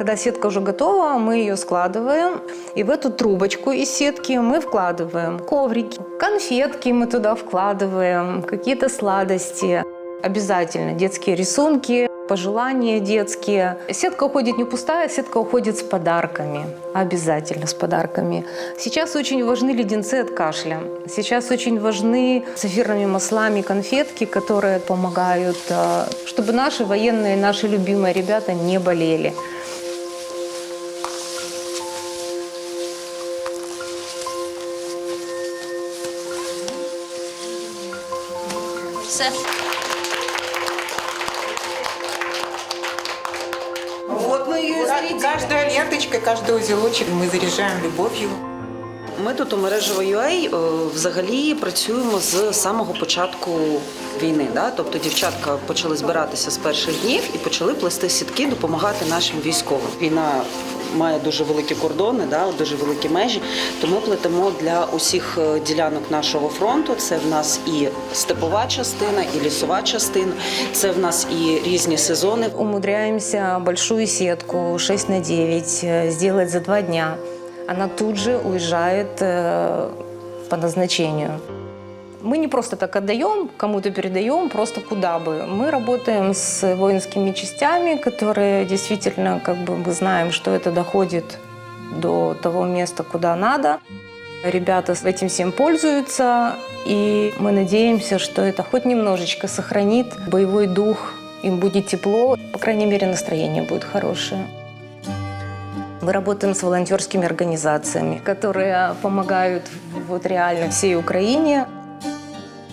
Когда сетка уже готова, мы ее складываем. И в эту трубочку из сетки мы вкладываем коврики, конфетки мы туда вкладываем, какие-то сладости. Обязательно детские рисунки, пожелания детские. Сетка уходит не пустая, сетка уходит с подарками. Обязательно с подарками. Сейчас очень важны леденцы от кашля. Сейчас очень важны с эфирными маслами конфетки, которые помогают, э, чтобы наши военные, наши любимые ребята не болели. Все. Вот мы ее Каждая ленточка, каждый узелочек мы заряжаем любовью. Ми тут у мережево UA е, взагалі працюємо з самого початку війни. Да? Тобто дівчатка почали збиратися з перших днів і почали плести сітки, допомагати нашим військовим. Війна має дуже великі кордони, да? дуже великі межі. То ми плетемо для усіх е, ділянок нашого фронту. Це в нас і степова частина, і лісова частина. Це в нас і різні сезони. Умудряемся большую сетку 6 на 9 э, сделать за два дня. Она тут же уезжает э, по назначению. Мы не просто так отдаем, кому-то передаем, просто куда бы. Мы работаем с воинскими частями, которые действительно, как бы мы знаем, что это доходит до того места, куда надо. Ребята этим всем пользуются, и мы надеемся, что это хоть немножечко сохранит боевой дух, им будет тепло, по крайней мере, настроение будет хорошее. Мы работаем с волонтерскими организациями, которые помогают вот реально всей Украине.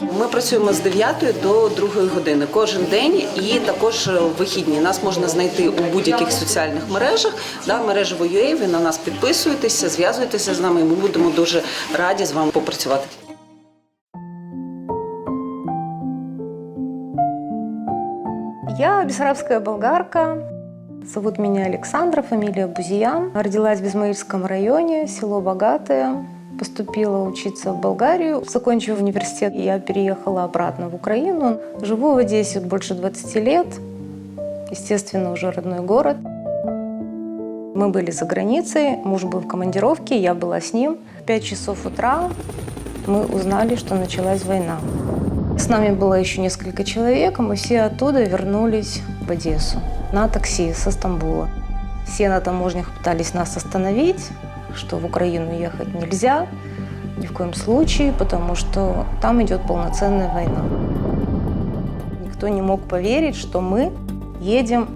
Ми працюємо з 9 до 2 години кожен день і також е, вихідні. Нас можна знайти у будь-яких соціальних мережах. Да, мережево UA, ви на нас підписуєтеся, зв'язуєтеся з нами. і Ми будемо дуже раді з вами попрацювати. Я бессарабская болгарка. Зовут меня Александра, фамилия Бузиян. Родилась в Безмаильском районе, село Богатое. Поступила учиться в Болгарию. Закончив университет, я переехала обратно в Украину. Живу в Одессе больше 20 лет. Естественно, уже родной город. Мы были за границей, муж был в командировке, я была с ним. В 5 часов утра мы узнали, что началась война. С нами было еще несколько человек, мы все оттуда вернулись в Одессу на такси со Стамбула. Все на таможнях пытались нас остановить, что в Украину ехать нельзя, ни в коем случае, потому что там идет полноценная война. Никто не мог поверить, что мы едем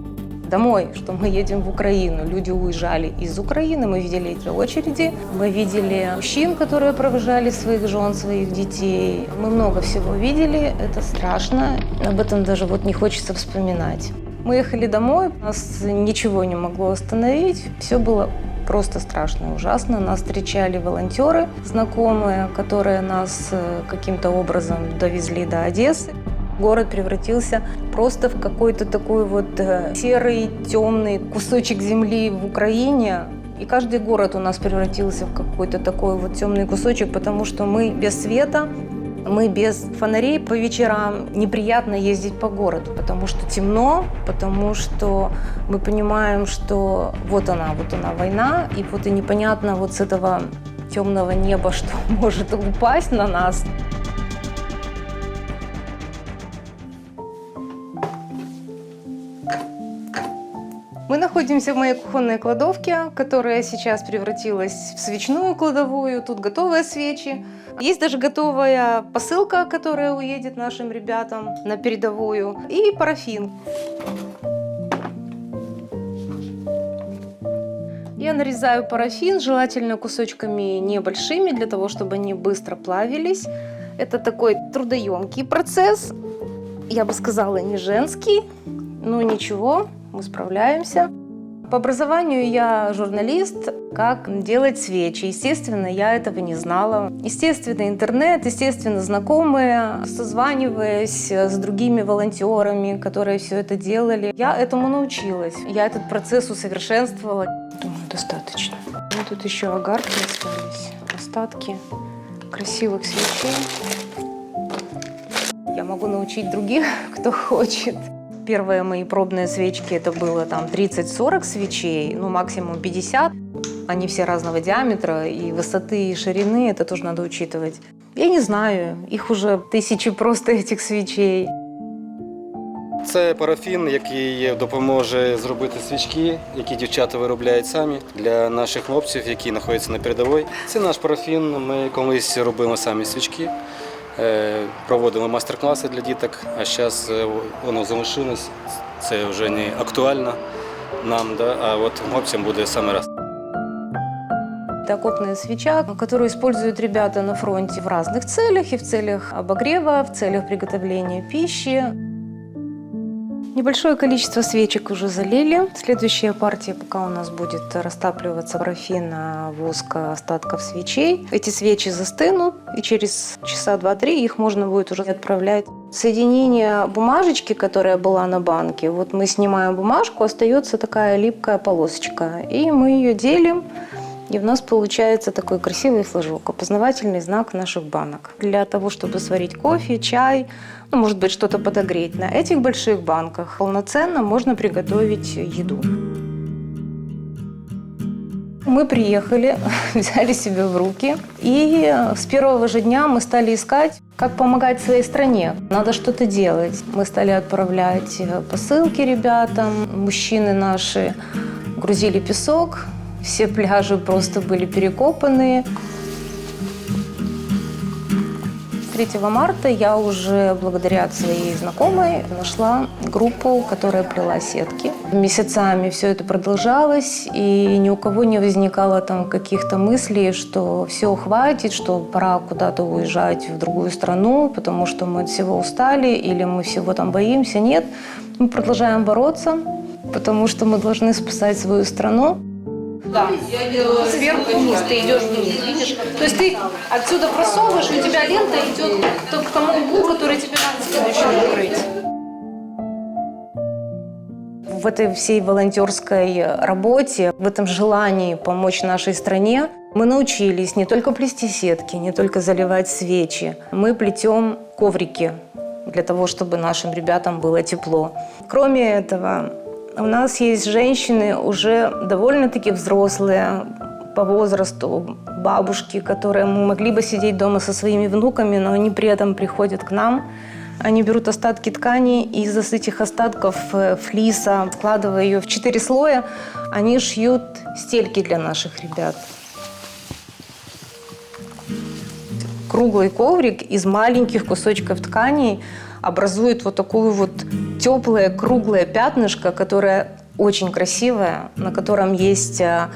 домой, что мы едем в Украину. Люди уезжали из Украины, мы видели эти очереди, мы видели мужчин, которые провожали своих жен, своих детей. Мы много всего видели, это страшно, об этом даже вот не хочется вспоминать. Мы ехали домой, нас ничего не могло остановить, все было просто страшно и ужасно. Нас встречали волонтеры, знакомые, которые нас э, каким-то образом довезли до Одессы. Город превратился просто в какой-то такой вот э, серый, темный кусочек земли в Украине. И каждый город у нас превратился в какой-то такой вот темный кусочек, потому что мы без света, мы без фонарей по вечерам. Неприятно ездить по городу, потому что темно, потому что мы понимаем, что вот она, вот она война, и вот и непонятно вот с этого темного неба, что может упасть на нас. Находимся в моей кухонной кладовке, которая сейчас превратилась в свечную кладовую. Тут готовые свечи. Есть даже готовая посылка, которая уедет нашим ребятам на передовую. И парафин. Я нарезаю парафин, желательно кусочками небольшими, для того, чтобы они быстро плавились. Это такой трудоемкий процесс, я бы сказала, не женский, но ничего, мы справляемся. По образованию я журналист, как делать свечи. Естественно, я этого не знала. Естественно, интернет, естественно, знакомые, созваниваясь с другими волонтерами, которые все это делали. Я этому научилась. Я этот процесс усовершенствовала. Думаю, достаточно. Ну, тут еще огарки остались, остатки красивых свечей. Я могу научить других, кто хочет. Первые мои пробные свечки, это было там 30-40 свечей, ну максимум 50. Они все разного диаметра, и высоты, и ширины, это тоже надо учитывать. Я не знаю, их уже тысячи просто этих свечей. Це парафін, який допоможе зробити свічки, які дівчата виробляють самі для наших хлопців, які знаходяться на передовій. Це наш парафін. Ми колись робили самі свічки, е, Проводили майстер-класи для діток, а зараз воно залишилось. Це вже не актуально нам, да? а от хлопцям буде саме раз. Это окопная свеча, которую используют ребята на фронте в разных целях, и в целях обогрева, в целях приготовления пищи. Небольшое количество свечек уже залили. Следующая партия пока у нас будет растапливаться парафина, воска, остатков свечей. Эти свечи застынут, и через часа два-три их можно будет уже отправлять. Соединение бумажечки, которая была на банке, вот мы снимаем бумажку, остается такая липкая полосочка, и мы ее делим, и у нас получается такой красивый флажок, опознавательный знак наших банок. Для того, чтобы сварить кофе, чай, ну, может быть, что-то подогреть, на этих больших банках полноценно можно приготовить еду. Мы приехали, взяли себя в руки, и с первого же дня мы стали искать, как помогать своей стране. Надо что-то делать. Мы стали отправлять посылки ребятам, мужчины наши грузили песок, все пляжи просто были перекопаны. 3 марта я уже благодаря своей знакомой нашла группу, которая плела сетки. Месяцами все это продолжалось, и ни у кого не возникало там каких-то мыслей, что все хватит, что пора куда-то уезжать в другую страну, потому что мы от всего устали или мы всего там боимся. Нет, мы продолжаем бороться, потому что мы должны спасать свою страну. Да, сверху вниз, ты идешь вниз, видишь? То есть ты отсюда просовываешь, и у тебя лента идет к тому углу, который тебе надо следующим накрыть. В этой всей волонтерской работе, в этом желании помочь нашей стране, мы научились не только плести сетки, не только заливать свечи. Мы плетем коврики для того, чтобы нашим ребятам было тепло. Кроме этого, у нас есть женщины уже довольно-таки взрослые по возрасту, бабушки, которые могли бы сидеть дома со своими внуками, но они при этом приходят к нам. Они берут остатки ткани, и из этих остатков э, флиса, складывая ее в четыре слоя, они шьют стельки для наших ребят. Круглый коврик из маленьких кусочков тканей образует вот такую вот теплое круглое пятнышко, которое очень красивое, на котором есть э,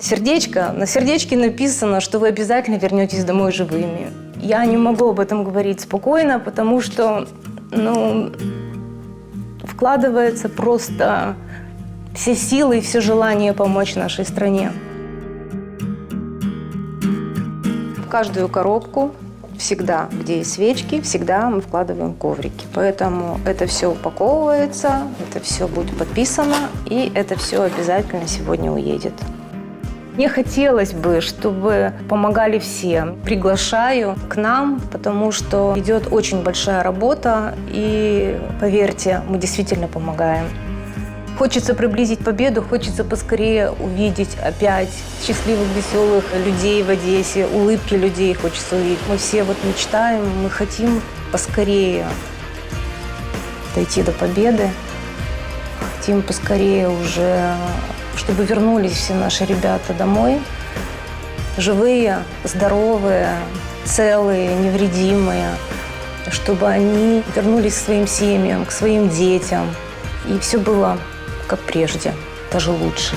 сердечко. На сердечке написано, что вы обязательно вернетесь домой живыми. Я не могу об этом говорить спокойно, потому что ну, вкладывается просто все силы и все желание помочь нашей стране. В каждую коробку всегда, где есть свечки, всегда мы вкладываем коврики. Поэтому это все упаковывается, это все будет подписано, и это все обязательно сегодня уедет. Мне хотелось бы, чтобы помогали все. Приглашаю к нам, потому что идет очень большая работа, и поверьте, мы действительно помогаем. Хочется приблизить победу, хочется поскорее увидеть опять счастливых, веселых людей в Одессе, улыбки людей хочется увидеть. Мы все вот мечтаем, мы хотим поскорее дойти до победы, хотим поскорее уже, чтобы вернулись все наши ребята домой, живые, здоровые, целые, невредимые, чтобы они вернулись к своим семьям, к своим детям, и все было как прежде, даже лучше.